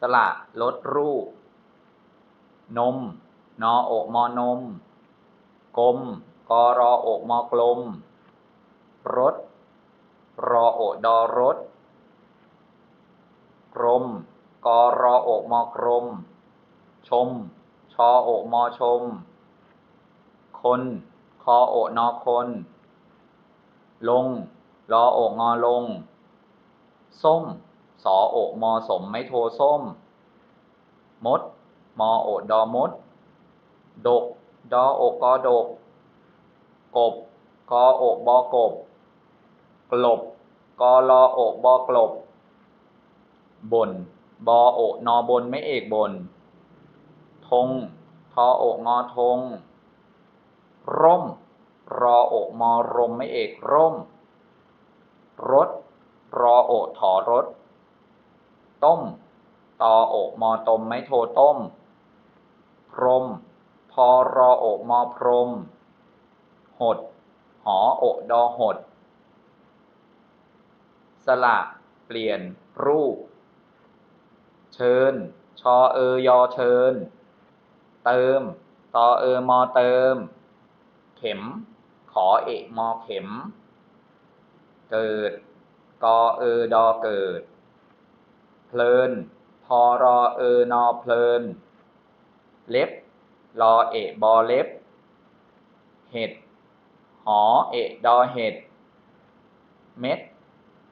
สระลดรูป นม นออกมอนม กลมกอรออกมอกลม รถ รอโอดอรถ กรมกอรออกมอกรม ชม ชอโอกมอชม คน คอโอนอคน ลง รอโอกงอลง ส้ม สอโอมอสมไม่โทส้ม มด มอโอดอมด ดก ดอโอกอดก กบ กอโอบอกบ กลบ กอรอโอบอกลบ บน บอโอนอบนไม่เอกบน ทง ทอโองอทง ร่ม รอโอมอรมไม่เอกร่ม รถ รอโอถอรถ ต้ม ตอโอกมอตมไม่โทต้ม พรม พอรอโอกมอพรม หด หอโอกดอหด สละ เปลี่ยน รูป เชิญ ชอเอยอเชิญ เติม ตอเออมอเติม เข็ม ขอเอกมอเข็ม เกิด กอเออดอเกิด เพลินพอรอเออนอเพลิน เล็บรอเอบอเล็บ เห็ดหอเอดอเห็ด เม็ด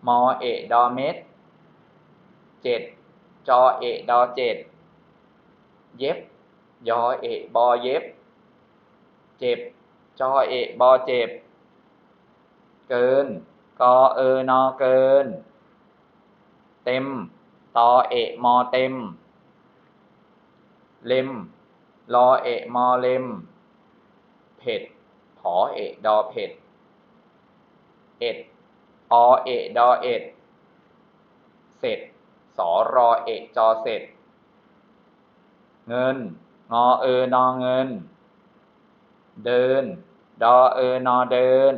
มอเอดอเม็ด เจ็ด จอเอดอเจ็ด เย็บ ยอเอบอเย็บ เจ็บ จอเอบอเจ็บ เกิน กอเออนอเกิน เต็ม ตอเอกมอเต็ม เล็มรอเอกมอเล็ม เผ็ดผอเอกดอเผ็ด เอ็ดอเอกดอเอ็ด เสร็จ สอรอเอกจอเสร็จ เงิน งอเออนอเงิน เดิน ดอเออนอเดิน